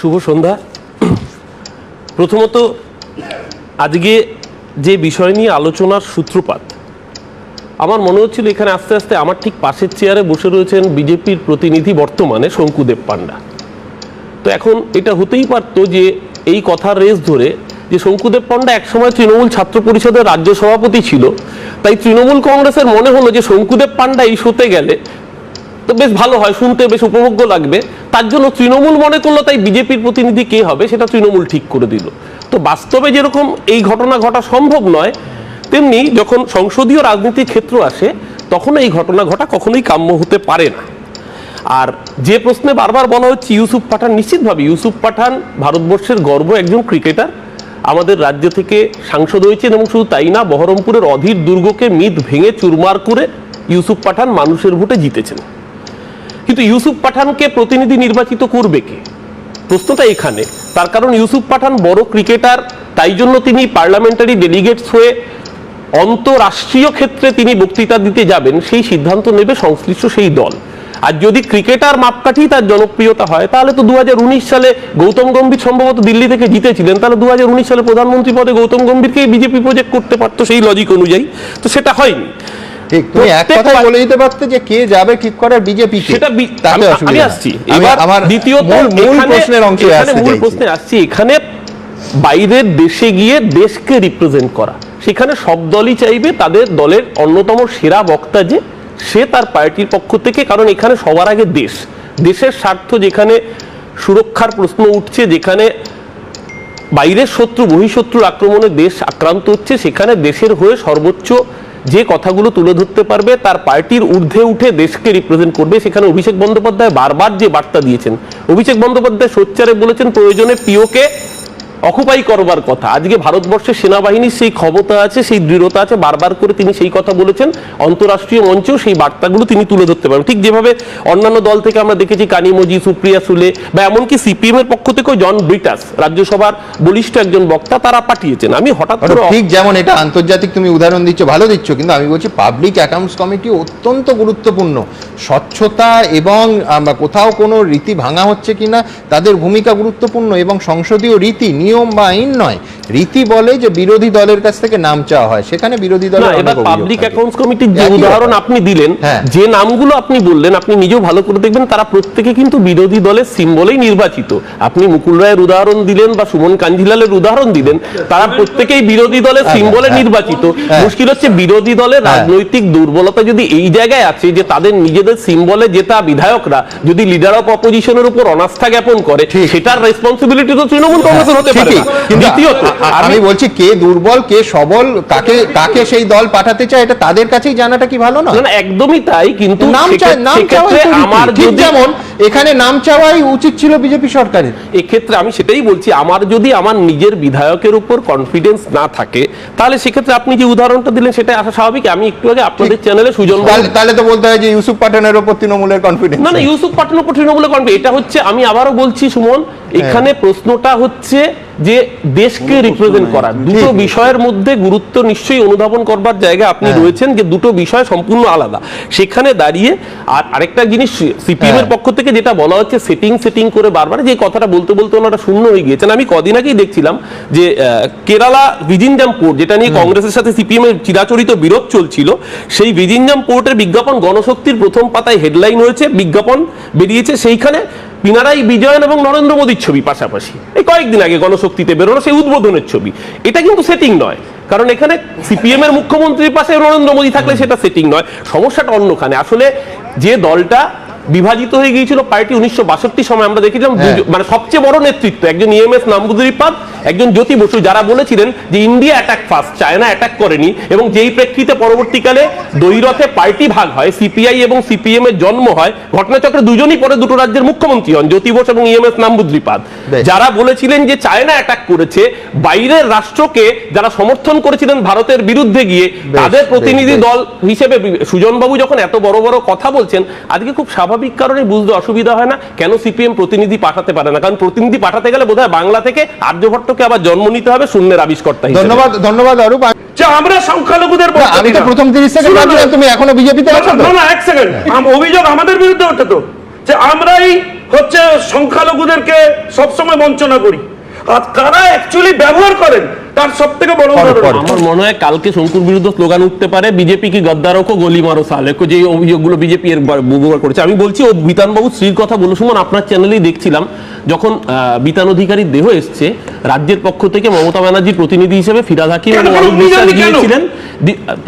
শুভ সন্ধ্যা। প্রথমত, আজকে যে বিষয় নিয়ে আলোচনার সূত্রপাত, আমার মনে হচ্ছিল এখানে আস্তে আস্তে আমার ঠিক পাশের চেয়ারে বসে রয়েছেন বিজেপির প্রতিনিধি বর্তমানে শঙ্কুদেব পান্ডা। তো এখন এটা হতেই পারতো যে এই কথার রেস ধরে যে শঙ্কুদেব পান্ডা একসময় তৃণমূল ছাত্র পরিষদের রাজ্য সভাপতি ছিল, তাই তৃণমূল কংগ্রেসের মনে হলো যে শঙ্কুদেব পান্ডা এই শোতে গেলে তো বেশ ভালো হয়, শুনতে বেশ উপভোগ্য লাগবে। তার জন্য তৃণমূল মনে করল, তাই বিজেপির প্রতিনিধি কে হবে সেটা তৃণমূল ঠিক করে দিল। তো বাস্তবে যেরকম এই ঘটনা ঘটা সম্ভব নয়, তেমনি যখন সংসদীয় রাজনীতির ক্ষেত্র আসে তখন এই ঘটনা ঘটা কখনোই কাম্য হতে পারে না। আর যে প্রশ্নে বারবার বলা হচ্ছে, ইউসুফ পাঠান, নিশ্চিতভাবে ইউসুফ পাঠান ভারতবর্ষের গর্ব একজন ক্রিকেটার। আমাদের রাজ্য থেকে সাংসদ হয়েছেন এবং শুধু তাই না, বহরমপুরের অধীর দুর্গকে মিত ভেঙে চুরমার করে ইউসুফ পাঠান মানুষের ভোটে জিতেছেন। কিন্তু ইউসুফ পাঠানকে প্রতিনিধি নির্বাচিত করবে কে? প্রশ্নটা এখানে। তার কারণ ইউসুফ পাঠান বড় ক্রিকেটার, তাই জন্য তিনি পার্লামেন্টারি ডেলিগেটস হয়ে অন্তরাষ্ট্রীয় ক্ষেত্রে তিনি বক্তৃতা দিতে যাবেন, সেই সিদ্ধান্ত নেবে সংশ্লিষ্ট সেই দল। আর যদি ক্রিকেটার মাপকাঠি তার জনপ্রিয়তা হয়, তাহলে তো দু হাজার উনিশ সালে গৌতম গম্ভীর সম্ভবত দিল্লি থেকে জিতেছিলেন, তাহলে দু হাজার উনিশ সালে প্রধানমন্ত্রী পদে গৌতম গম্ভীরকেই বিজেপি প্রজেক্ট করতে পারতো সেই লজিক অনুযায়ী। তো সেটা হয়নি। ঠিক তুমি এক বলে দিতে পারতে যে কে যাবে ঠিক করার বিজেপি সেটা তাতে অসুবিধা আসছি। এবার আমার দ্বিতীয়ত মূল প্রশ্নের অংশে আসতে মূল প্রশ্নে আসছি। এখানে বাইরের দেশে গিয়ে দেশকে রিপ্রেজেন্ট করা। সেখানে সব দলই চাইবে তাদের দলের অন্যতম সেরা বক্তা যে সে তার পার্টির পক্ষ থেকে কারণ এখানে সবার আগে দেশ। দেশের স্বার্থ যেখানে সুরক্ষার প্রশ্ন উঠছে যেখানে বাইরের শত্রু বহিঃশত্রুর আক্রমণে দেশ আক্রান্ত হচ্ছে সেখানে দেশের হয়ে সর্বোচ্চ যে কথাগুলো তুলে ধরতে পারবে, তার পার্টির ঊর্ধ্বে উঠে দেশকে রিপ্রেজেন্ট করবে, সেখানে অভিষেক বন্দ্যোপাধ্যায় বারবার যে বার্তা দিয়েছেন। অভিষেক বন্দ্যোপাধ্যায় সোচ্চারে বলেছেন, প্রয়োজনে পিওকে অকুপাই করবার কথা। আজকে ভারতবর্ষের সেনাবাহিনীর সেই ক্ষমতা আছে সেই দৃঢ়তা আছে বারবার করে তিনি সেই কথা বলেছেন। অন্তরাষ্ট্রীয় মঞ্চেও সেই বার্তাগুলো তিনি তুলে ধরতে পারেন। ঠিক যেভাবে অন্যান্য দল থেকে আমরা দেখেছি কানিমজি সুপ্রিয়া সুলে বা এমনকি সিপিএম এর পক্ষ থেকেও জন ব্রিটাস রাজ্যসভার বলিষ্ঠ একজন বক্তা তারা পাঠিয়েছেন। আমি হঠাৎ করে ঠিক যেমন এটা আন্তর্জাতিক তুমি উদাহরণ দিচ্ছ ভালো দিচ্ছ কিন্তু আমি বলছি পাবলিক অ্যাকাউন্টস কমিটি অত্যন্ত গুরুত্বপূর্ণ। স্বচ্ছতা এবং কোথাও কোনো রীতি ভাঙা হচ্ছে কিনা তাদের ভূমিকা গুরুত্বপূর্ণ এবং সংসদীয় রীতি নিয়ম বা আইন নয়। রীতি বলে যে বিরোধী দলের কাছ থেকে নাম চাওয়া হয় সেখানে বিরোধী এবার পাবলিক। অ্যাকাউন্টস কমিটির যে উদাহরণ আপনি দিলেন হ্যাঁ। যে নামগুলো আপনি বললেন আপনি নিজেও ভালো করে দেখবেন তারা প্রত্যেকে কিন্তু বিরোধী দলের সিম্বলেই নির্বাচিত আপনি মুকুল রায়ের উদাহরণ দিলেন বা সুমন কাঞ্জিলালের উদাহরণ দিলেন তারা প্রত্যেকেই বিরোধী দলের হ্যাঁ, সিম্বলে হ্যাঁ। নির্বাচিত হ্যাঁ। মুশকিল হচ্ছে বিরোধী দলের হ্যাঁ। রাজনৈতিক দুর্বলতা যদি এই জায়গায় আছে যে তাদের নিজেদের সিম্বলে জেতা বিধায়করা যদি লিডার অফ অপোজিশনের উপর অনাস্থা জ্ঞাপন করে সেটার রেসপন্সিবিলিটি তো তৃণমূল কংগ্রেসের হতে পারে দ্বিতীয়ত আমি বলছি কে দুর্বল কে সবল কাকে কাকে সেই দল পাঠাতে চায় এটা তাদের কাছেই জানাটা কি ভালো না একদমই তাই কিন্তু নাম নাম। আমার ঠিক যদি যেমন এখানে নাম চাওয়াই উচিত ছিল বিজেপি সরকারের। এক্ষেত্রে আমি সেটাই বলছি আমার যদি আমার নিজের বিধায়কের উপর কনফিডেন্স না থাকে তাহলে সেক্ষেত্রে আপনি যে উদাহরণটা দিলেন সেটা আসা স্বাভাবিক। আমি একটু আগে আপনাদের চ্যানেলে সুজন তাহলে- তো বলতে হয় যে ইউসুফ পাঠানের ওপর তৃণমূলের কনফিডেন্স না না ইউসুফ পাঠান উপর তৃণমূলের কনফিডেন্স এটা হচ্ছে আমি আবারও বলছি সুমন এখানে প্রশ্নটা হচ্ছে যে দেশকে রিপ্রেজেন্ট করা। দুটো বিষয়ের মধ্যে গুরুত্ব নিশ্চয়ই অনুধাবন করবার জায়গা আপনি হ্যাঁ। রয়েছেন যে দুটো বিষয় সম্পূর্ণ আলাদা। সেখানে দাঁড়িয়ে আর আরেকটা জিনিস সিপিএম এর হ্যাঁ। পক্ষ থেকে যেটা বলা হচ্ছে সেটিং সেটিং করে বারবার যে কথাটা বলতে বলতে ওনারা শূন্য হয়ে গিয়েছেন। আমি কদিন আগেই দেখছিলাম যে কেরালা ভিজিনজাম পোর্ট যেটা নিয়ে কংগ্রেসের সাথে সিপিএম এর চিরাচরিত বিরোধ চলছিল সেই ভিজিনজাম পোর্টের বিজ্ঞাপন গণশক্তির প্রথম পাতায় হেডলাইন হয়েছে বিজ্ঞাপন বেরিয়েছে। সেইখানে পিনারাই বিজয়ন এবং নরেন্দ্র মোদীর ছবি পাশাপাশি। এই কয়েকদিন আগে গণশক্তিতে বেরোনো সেই উদ্বোধনের ছবি। এটা কিন্তু সেটিং নয়। কারণ এখানে সিপিএম এর মুখ্যমন্ত্রীর পাশে নরেন্দ্র মোদী থাকলে সেটা সেটিং নয়। সমস্যাটা অন্যখানে। আসলে যে দলটা বিভাজিত হয়ে গিয়েছিল পার্টি উনিশশো বাষট্টি সময় আমরা দেখেছিলাম হ্যাঁ। মানে সবচেয়ে বড় নেতৃত্ব একজন ইএমএস নাম্বুদুরিপাদ একজন জ্যোতি বসু যারা বলেছিলেন যে India attack first China attack করেনি এবং যেই প্রেক্ষিতে পরবর্তীকালে দ্বৈরথে পার্টি ভাগ হয় সিপিআই এবং সিপিএম এর জন্ম হয় ঘটনাচক্রে দুজনই পরে দুটো রাজ্যের মুখ্যমন্ত্রী হন জ্যোতি বোস এবং ইএমএস নাম্বুদ্রিপাদ বেশ। যারা বলেছিলেন যে চায়না অ্যাটাক করেছে বাইরের রাষ্ট্রকে যারা সমর্থন করেছিলেন ভারতের বিরুদ্ধে গিয়ে তাদের প্রতিনিধি দল হিসেবে সুজনবাবু যখন এত বড় বড় কথা বলছেন আজকে খুব স্বাভাবিক কারণে বুঝতে অসুবিধা হয় না কেন সিপিএম প্রতিনিধি পাঠাতে পারে না। কারণ প্রতিনিধি পাঠাতে গেলে বোধহয় বাংলা থেকে আর্যভট্টকে আবার জন্ম নিতে হবে শূন্যের আবিষ্কর্তা ধন্যবাদ ধন্যবাদ অরূপ। আমরা সংখ্যালঘুদের আমি তো প্রথম তিরিশ সেকেন্ড তুমি এখনও বিজেপিতে আছো না না এক সেকেন্ড। অভিযোগ আমাদের বিরুদ্ধে ওঠে তো। যে আমরাই হচ্ছে সংখ্যালঘুদেরকে সবসময় বঞ্চনা করি। আর কারা অ্যাকচুয়ালি ব্যবহার করেন তার সব থেকে বড় উদাহরণ। আমার মনে হয় কালকে শঙ্কুর বিরুদ্ধে স্লোগান উঠতে পারে বিজেপি কি গদ্দারকো গলি মারো সালেকো যে অভিযোগগুলো বিজেপি এর ব্যবহার করেছে। আমি বলছি ও বিতানবাবু স্ত্রীর কথা বলো সুমন আপনার চ্যানেলেই দেখছিলাম যখন বিতান অধিকারীর দেহ এসছে রাজ্যের পক্ষ থেকে মমতা ব্যানার্জির প্রতিনিধি হিসেবে ফিরাদ হাকিম এবং অরূপ বিশ্বাস গিয়েছিলেন।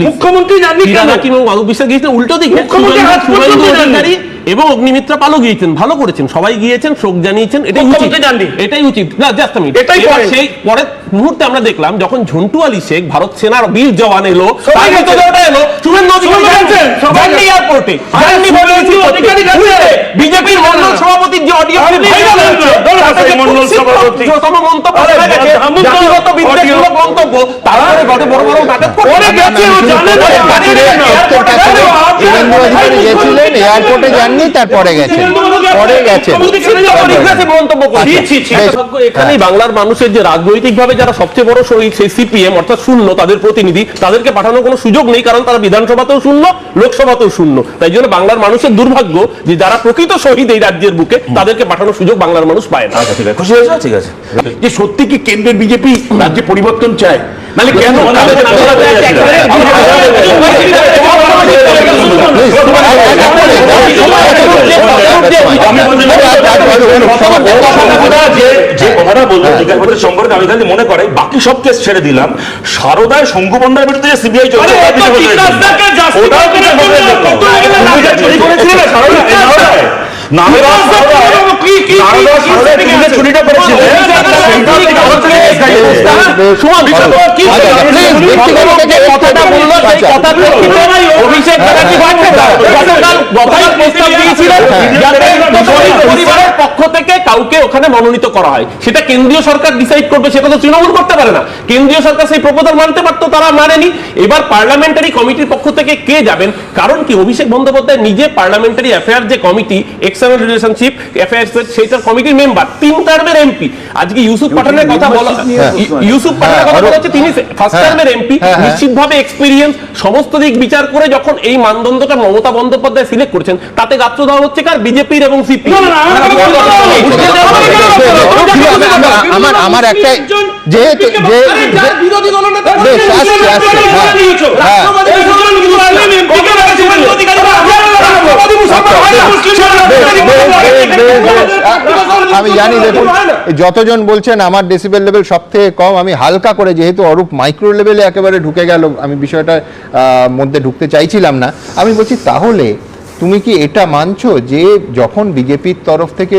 মুখ্যমন্ত্রী জাননি ফিরাদ হাকিম এবং অরূপ বিশ্বাস গিয়েছিলেন। উল্টো দিকে শুভেন্দু-। অধিকারী এবং অগ্নিমিত্রা পালও গিয়েছেন ভালো করেছেন। সবাই গিয়েছেন শোক জানিয়েছেন এটাই উচিত। এটাই উচিত। না জাস্ট আমি। সেই পরের মুহূর্তে আমরা দেখলাম যখন ঝন্টু আলী শেখ ভারত সেনার বীর জওয়ান এলো তার শুভেন্দু। এয়ারপোর্টে। বিজেপির মন্ডল সভাপতির যে অডিও মন্তব্য আরে করা গেছে, আমি তো জাতিগত বিদ্বেষমূলক audio- মন্তব্য তারপরে ঘটে বড় বড় নাটক গেছিলেন এয়ারপোর্টে যাননি তারপরে গেছেন পরে গেছেন মন্তব্য। আচ্ছা, এখানেই বাংলার মানুষের যে রাজনৈতিকভাবে যারা সবচেয়ে বড় শহীদ সেই সিপিএম অর্থাৎ শূন্য তাদের প্রতিনিধি তাদেরকে পাঠানোর কোনো সুযোগ নেই কারণ তারা বিধানসভাতেও শূন্য লোকসভাতেও শূন্য তাই জন্য বাংলার মানুষের দুর্ভাগ্য যে যারা প্রকৃত শহীদ এই রাজ্যের বুকে তাদেরকে পাঠানোর সুযোগ বাংলার মানুষ পায় না আচ্ছা ঠিক আছে খুশি হয়েছে ঠিক আছে যে সত্যি কি কেন্দ্রের বিজেপি রাজ্যে পরিবর্তন চায় নালে কেন আমি কথাটা বলব জিজ্ঞাসা করতে সম্পর্কে আমি খালি মনে করে বাকি সব কেস ছেড়ে দিলাম সারদায় শঙ্কু বন্ডার বিরুদ্ধে যে সিবিআই চলছে। ওটাও কিছু বলতে চাইছি না। তুমি যে চুরি করেছিলে না সারদা, এই সারদায়? নারদা সারদায়- নারদা সারদায় তুমি যে চুরিটা করেছিলে, সেইটাও কি কারোর থেকে এসআইটি করতে? সুমন, আচ্ছা, কি আচ্ছা, please, ব্যক্তিগত থেকে কথাটা বলল সেই আচ্ছা। কথার প্রেক্ষিতে অভিষেক ব্যানার্জি গতকাল গতকাল প্রস্তাব দিয়েছিলেন যাতে শহীদ পরিবারের পক্ষ থেকে কাউকে ওখানে মনোনীত করা হয় সেটা কেন্দ্রীয় সরকার ডিসাইড করবে সেটা তো তৃণমূল করতে পারে না কেন্দ্রীয় সরকার সেই প্রপোজাল মানতে পারতো তারা মানেনি এবার পার্লামেন্টারি কমিটির পক্ষ থেকে কে যাবেন কারণ কি অভিষেক বন্দ্যোপাধ্যায় নিজে পার্লামেন্টারি অ্যাফেয়ার যে কমিটি এক্সটার্নাল রিলেশনশিপ অ্যাফেয়ার্স সেইটার কমিটির মেম্বার তিন টার্মের এমপি আজকে ইউসুফ পাঠানের কথা বলা ইউসুফ পাঠানের কথা বলা হচ্ছে তিনি ফার্স্ট হ্যাঁ। টার্মের এমপি হ্যাঁ, হ্যাঁ। নিশ্চিতভাবে এক্সপিরিয়েন্স সমস্ত দিক বিচার করে যখন এই মানদণ্ডটা মমতা বন্দ্যোপাধ্যায় সিলেক্ট করেছেন তাতে গাত্র দেওয়া হচ্ছে কার বিজেপির এবং সিপি না, না, না, আমার। আমার- একটা যেহেতু। আমি জানি দেখুন যতজন বলছেন আমার ডেসিবেল লেভেল সব থেকে কম, আমি হালকা করে যেহেতু অরূপ মাইক্রো লেভেলে একেবারে ঢুকে গেল, আমি বিষয়টা মধ্যে ঢুকতে চাইছিলাম না আমি বলছি তাহলে তুমি কি এটা মানছো যে যখন বিজেপির তরফ থেকে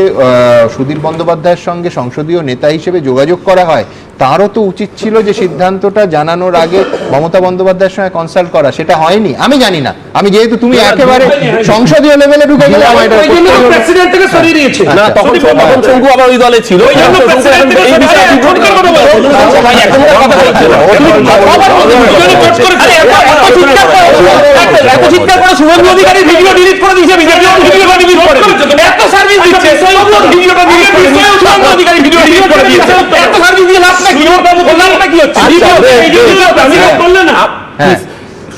সুধীর বন্দ্যোপাধ্যায়ের সঙ্গে সংসদীয় নেতা হিসেবে যোগাযোগ করা হয় তারও তো উচিত ছিল যে সিদ্ধান্তটা জানানোর আগে মমতা বন্দ্যোপাধ্যায়ের সঙ্গে কনসাল্ট করা? সেটা হয়নি। আমি জানি না। আমি যেহেতু তুমি একেবারে সংসদীয় লেভেলে ঢুকে গেলে আমার এটা প্রেসিডেন্ট থেকে সরিয়ে দিয়েছে না তখন তখন শঙ্কু আবার ওই দলে ছিল। ওই জন্য শঙ্কু এখন president এই বিষয়ে থেকে বিভ্রান্ত সরে কথা গেছে। বলছে। ভাই, এখন ওর কথা বলছে না। আরে এত- এত চিৎকার করে- এত চিৎকার করে শুভেন্দু অধিকারীর ভিডিও ডিলিট করে দিয়েছে বিজেপি ভিডিও ডিলিট করে। এত সার্ভিস দিচ্ছে ভিডিওটা ডিলিট করে শুভেন্দু অধিকারী ভিডিও ডিলিট করে দিয়েছে এত সার্ভিস দিয়ে লাভটা কি ওর বাবু লাভটা কি হচ্ছে ভিডিও- ভিডিও করলে না।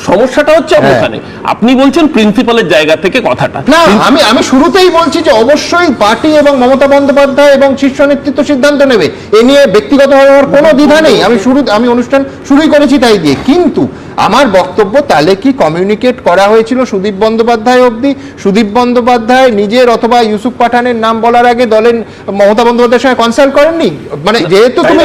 হ্যাঁ। সমস্যাটা হচ্ছে হ্যাঁ। ওখানে আপনি বলছেন প্রিন্সিপালের জায়গা থেকে কথাটা না আমি আমি শুরুতেই বলছি যে অবশ্যই পার্টি এবং মমতা বন্দ্যোপাধ্যায় এবং শীর্ষ নেতৃত্ব সিদ্ধান্ত নেবে এ নিয়ে ব্যক্তিগতভাবে আমার কোনো দ্বিধা নেই আমি শুরু আমি অনুষ্ঠান শুরুই করেছি তাই দিয়ে কিন্তু আমার বক্তব্য তাহলে কি কমিউনিকেট করা হয়েছিল সুদীপ বন্দ্যোপাধ্যায় অবধি? সুদীপ বন্দ্যোপাধ্যায় নিজের অথবা ইউসুফ পাঠানের নাম বলার আগে দলের মমতা বন্দ্যোপাধ্যায়ের সঙ্গে কনসাল্ট করেননি? মানে যেহেতু তুমি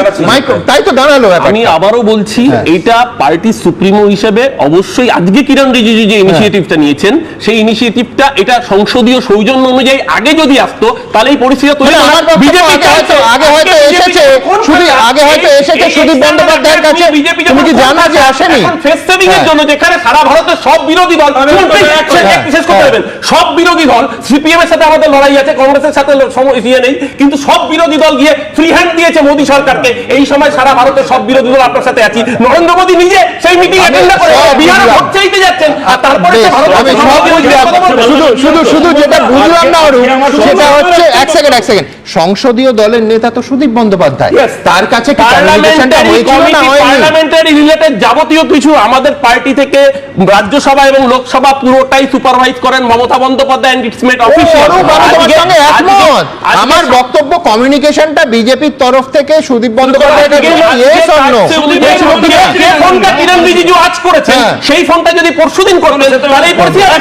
তাই তো দাঁড়াল আমি আবারও বলছি হ্যাঁ। এটা পার্টি সুপ্রিমো হিসেবে অবশ্যই আজকে কিরণ রিজিজু যে ইনিশিয়েটিভটা নিয়েছেন সেই ইনিশিয়েটিভটা এটা সংসদীয় সৌজন্য অনুযায়ী আগে যদি আসতো তাহলে এই পরিস্থিতি তৈরি হতো BJP আগে হয়তো এসেছে। শুধু আগে হয়তো এসেছে সুদীপ বন্দ্যোপাধ্যায়ের কাছে। তুমি কি জানো যে আসেনি? এখন সেভিং এর হ্যাঁ। জন্য যেখানে সারা ভারতের সব বিরোধী দল শেষ- হ্যাঁ, করতে হ্যাঁ। সব বিরোধী দল সিপিএম এর সাথে আমাদের লড়াই আছে কংগ্রেসের সাথে ইয়ে নেই কিন্তু সব বিরোধী দল গিয়ে ফ্রি হ্যান্ড দিয়েছে মোদী সরকারকে। এই সময় সারা ভারতের সব বিরোধী দল আপনার সাথে আছি। নরেন্দ্র মোদী নিজে সেই মিটিং অ্যাটেন্ড করে বিহারে ভোট চাইতে যাচ্ছেন আর তারপরে। শুধু শুধু শুধু যেটা বুঝলাম না সেটা হচ্ছে এক সেকেন্ড এক সেকেন্ড সংসদীয় দলের নেতা তো সুদীপ বন্দ্যোপাধ্যায়। তার কাছে? পার্লামেন্টারি রিলেটেড যাবতীয় কিছু আমাদের পার্টি থেকে রাজ্যসভা এবং লোকসভা পুরোটাই সুপারভাইজ করেন Mamata Bandyopadhyay and it's made official Arup, আমি তোমার সঙ্গে একমত। আমার বক্তব্য কমিউনিকেশনটা বিজেপির তরফ থেকে সুদীপ বন্দ্যোপাধ্যায়ের কাছে yes or no? যে ফোনটা কিরণ রিজিজু আজ করেছেন হ্যাঁ। সেই ফোনটা যদি পরশুদিন করতেন তাহলে এই পরিস্থিতি আর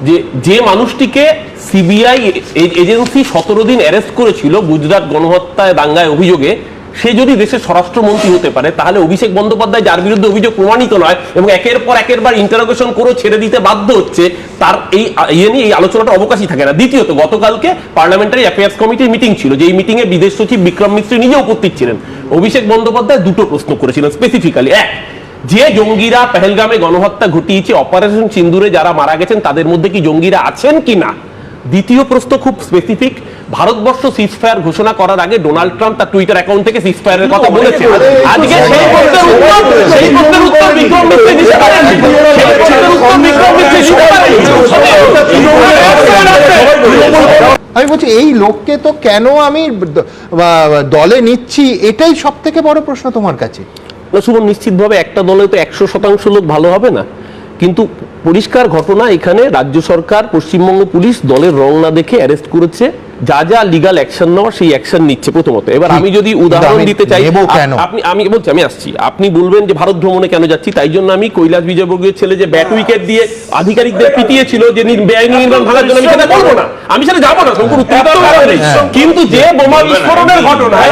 এই। যে যে মানুষটিকে সিবিআই এজেন্সি সতেরো দিন অ্যারেস্ট করেছিল গুজরাট গণহত্যায় দাঙ্গায় অভিযোগে, সে যদি দেশের স্বরাষ্ট্রমন্ত্রী হতে পারে, তাহলে অভিষেক বন্দ্যোপাধ্যায় যার বিরুদ্ধে অভিযোগ প্রমাণিত নয় এবং একের পর একের বার ইন্টারোগেশন করে ছেড়ে দিতে বাধ্য হচ্ছে, তার এই ইয়ে নিয়ে এই আলোচনাটা অবকাশই থাকে না দ্বিতীয়ত, গতকালকে পার্লামেন্টারি অ্যাফেয়ার্স কমিটির মিটিং ছিল, যেই মিটিং এ বিদেশ সচিব বিক্রম মিশ্র নিজে উপস্থিত ছিলেন অভিষেক বন্দ্যোপাধ্যায় দুটো প্রশ্ন করেছিলেন স্পেসিফিক্যালি এক যে জঙ্গিরা পেহেলগামে গণহত্যা ঘটিয়েছে অপারেশন সিন্দুরে যারা মারা গেছেন তাদের মধ্যে কি জঙ্গিরা আছেন কি না দ্বিতীয় প্রশ্ন খুব স্পেসিফিক ভারতবর্ষ সিজফায়ার ঘোষণা করার আগে ডোনাল্ড ট্রাম্প তার টুইটার অ্যাকাউন্ট থেকে সিজফায়ারের কথা বলেছে আজকে সেই প্রশ্নের উত্তর সেই প্রশ্নের উত্তর বিক্রম মিশ্র দিতে পারেননি সেই প্রশ্নের উত্তর বিক্রম মিশ্র দিতে পারেননি আমি বলছি এই লোককে তো কেন আমি দলে নিচ্ছি এটাই সব থেকে বড় প্রশ্ন তোমার কাছে না শুভম নিশ্চিতভাবে একটা দলে তো একশো শতাংশ লোক ভালো হবে না। কিন্তু পরিষ্কার ঘটনা এখানে রাজ্য সরকার, পশ্চিমবঙ্গ পুলিশ দলের রং না দেখে অ্যারেস্ট করেছে। যা যা লিগাল অ্যাকশন নেওয়া সেই অ্যাকশন নিচ্ছে প্রথমত। এবার আমি যদি উদাহরণ দিতে চাই? আপনি আমি বলছি আমি আসছি। আপনি বলবেন যে ভারত ভ্রমণে কেন যাচ্ছি তাই জন্য আমি কৈলাস বিজয়বর্গীয় ছেলে যে ব্যাট উইকেট দিয়ে আধিকারিকদের পিটিয়েছিল যে বেআইনি নির্মাণ ভাঙার জন্য আমি সেটা বলব না। আমি সেটা যাব না শঙ্কুর। কিন্তু যে বোমা বিস্ফোরণের ঘটনায়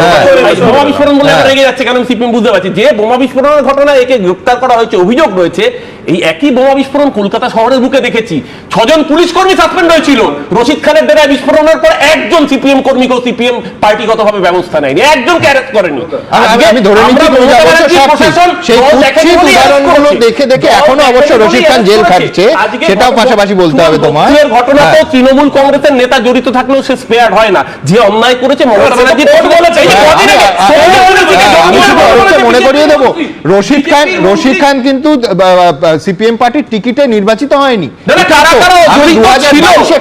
বোমা বিস্ফোরণ বলে রেগে যাচ্ছে কারণ সিপিএম বুঝতে পারছি। যে বোমা বিস্ফোরণের ঘটনায় একে গ্রেপ্তার করা হয়েছে অভিযোগ রয়েছে এই একই বোমা বিস্ফোরণ কলকাতা শহরের বুকে দেখেছি। ছজন পুলিশ কর্মী সাসপেন্ড হয়েছিল। রশিদ খানের দ্বারা বিস্ফোরণের পর একজন সিপিএম কর্মীকেও সিপিএম পার্টিগতভাবে ব্যবস্থা নেয়নি একজনকে অ্যারেস্ট করেনি। আমি- ধরে নিচ্ছি দেখে দেখে এখনও অবশ্য রশিদ খান জেল। খাটছে। সেটাও পাশাপাশি বলতে হবে। বক্সিয়ের ঘটনা তো হ্যাঁ। তৃণমূল কংগ্রেসের নেতা জড়িত থাকলেও সে স্পেয়ার হয় না। যে অন্যায় করেছে মমতা ব্যানার্জি হ্যাঁ, হ্যাঁ, মনে করিয়ে দেবো। রশিদ খান রশিদ খান কিন্তু সিপিএম পার্টির টিকিটে নির্বাচিত হয়নি।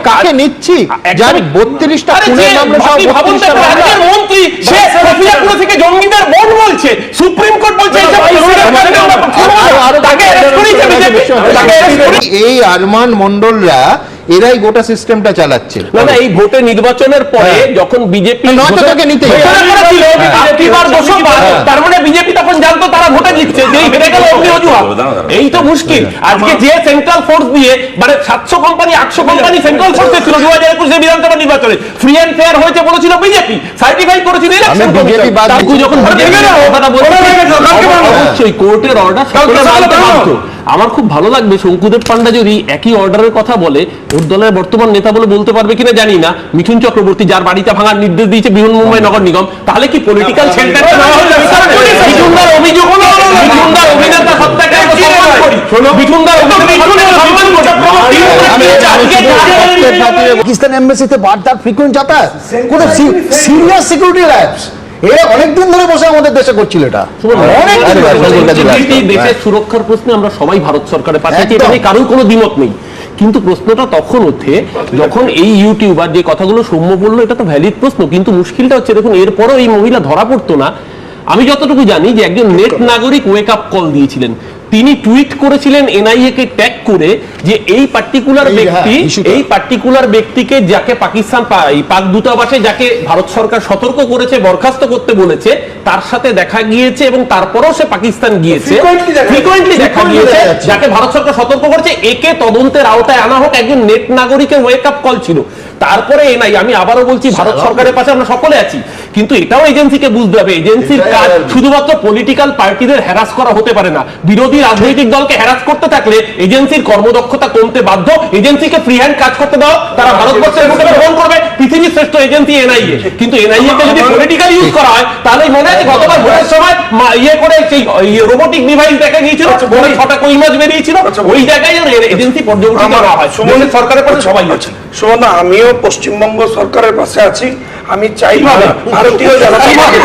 কাকে নিচ্ছি? যার একদমই- বত্রিশটা আরে খুনের যে মামলা সহ আপনি ভাবুন তো, 32টা মামলা। রাজ্যের মন্ত্রী সে সফিয়াপুর থেকে জঙ্গিদের বোন বলছে সুপ্রিম কোর্ট বলছে এই আরমান মন্ডলরা এরাই গোটা সিস্টেমটা চালাচ্ছে। না না এই ভোটে নির্বাচনের পরে হ্যাঁ। যখন বিজেপি হবে। হ্যাঁ। তার মানে বিজেপি তখন জানতো তারা ভোটে জিতছে যেই হেরে গেল অমনি অজুহাত। এই তো মুশকিল। আজকে যে সেন্ট্রাল ফোর্স দিয়ে মানে সাতশো কোম্পানি আটশো কোম্পানি সেন্ট্রাল ফোর্সে ছিল দু হাজার একুশে বিধানসভা নির্বাচনে। ফ্রি অ্যান্ড ফেয়ার হয়েছে বলেছিল বিজেপি সার্টিফাই করেছিল ইলেকশন। যখন আরে BJP ভেঙে দাও। কথাটা বলছে অবশ্যই কোর্টের অর্ডার সকলে মানতে বাধ্য। আমার খুব ভালো লাগবে শঙ্কুদেব পান্ডা যদি একই অর্ডারের কথা বলে ওর দলের বর্তমান নেতা বলে বলতে পারবে কিনা জানি না। মিঠুন চক্রবর্তী যার বাড়িটা ভাঙার নির্দেশ দিয়েছে বৃহন মুম্বাই নগর নিগম তাহলে কি পলিটিক্যাল সেন্টারটা নেওয়া মিঠুনদার অভিযোগ অভিনেতা সম্মান করি। পাকিস্তান এমবাসিতে বারবার ফ্রিকুয়েন্ট যাতায়াত? কোনো সিরিয়াস সিকিউরিটি ল্যাবস এরা অনেকদিন ধরে বসে আমাদের দেশে করছিল এটা। দেশের সুরক্ষার প্রশ্নে আমরা সবাই ভারত সরকারের পাশে এটা কারোর কোনো দ্বিমত নেই। কিন্তু প্রশ্নটা তখন ওঠে যখন এই ইউটিউবার যে কথাগুলো সৌম্য বলল এটা তো ভ্যালিড প্রশ্ন কিন্তু মুশকিলটা হচ্ছে দেখুন এরপরও এই মহিলা ধরা পড়তো না। আমি যতটুকু জানি যে একজন নেট নাগরিক ওয়েক আপ কল দিয়েছিলেন। তিনি টুইট করেছিলেন এনআইএ কে ট্যাগ করে যে এই পার্টিকুলার হ্যাঁ, ব্যক্তি এই পার্টিকুলার ব্যক্তিকে যাকে পাকিস্তান পাক দূতাবাসে যাকে ভারত সরকার সতর্ক করেছে বরখাস্ত করতে বলেছে তার সাথে দেখা গিয়েছে এবং তারপরেও সে পাকিস্তান গিয়েছে। ফ্রিকোয়েন্টলি দেখা গিয়েছে যাকে ভারত সরকার সতর্ক করেছে একে তদন্তের আওতায় আনা হোক একজন নেট নাগরিকের ওয়েক আপ কল ছিল। তারপরে এ নাই আমি আবারও বলছি ভারত সরকারের পাশে আমরা সকলে আছি। কিন্তু এটাও এজেন্সিকে বুঝতে হবে এজেন্সির কাজ শুধুমাত্র পলিটিক্যাল পার্টিদের হ্যারাস করা হতে পারে না। বিরোধী রাজনৈতিক দলকে হ্যারাস করতে থাকলে এজেন্সির কর্মদক্ষতা কমতে বাধ্য। এজেন্সিকে ফ্রি হ্যান্ড কাজ করতে দাও তারা ভারতবর্ষের বুকে গ্রহণ করবে পৃথিবীর শ্রেষ্ঠ এজেন্সি এনআইএ। কিন্তু এনআইএ কে যদি পলিটিক্যাল ইউজ করা হয় তাহলে মনে আছে গতবার ভোটের সময় ইয়ে করে সেই রোবোটিক ডিভাইস দেখা গিয়েছিল বলে। ছটা কই মাছ বেরিয়েছিল ওই জায়গায় এজেন্সি পর্যবেক্ষণ করা হয়। সরকারের পাশে সবাই আছে। সুমন আমিও পশ্চিমবঙ্গ সরকারের পাশে আছি। আমি চাই ভারতীয় জনতা পার্টি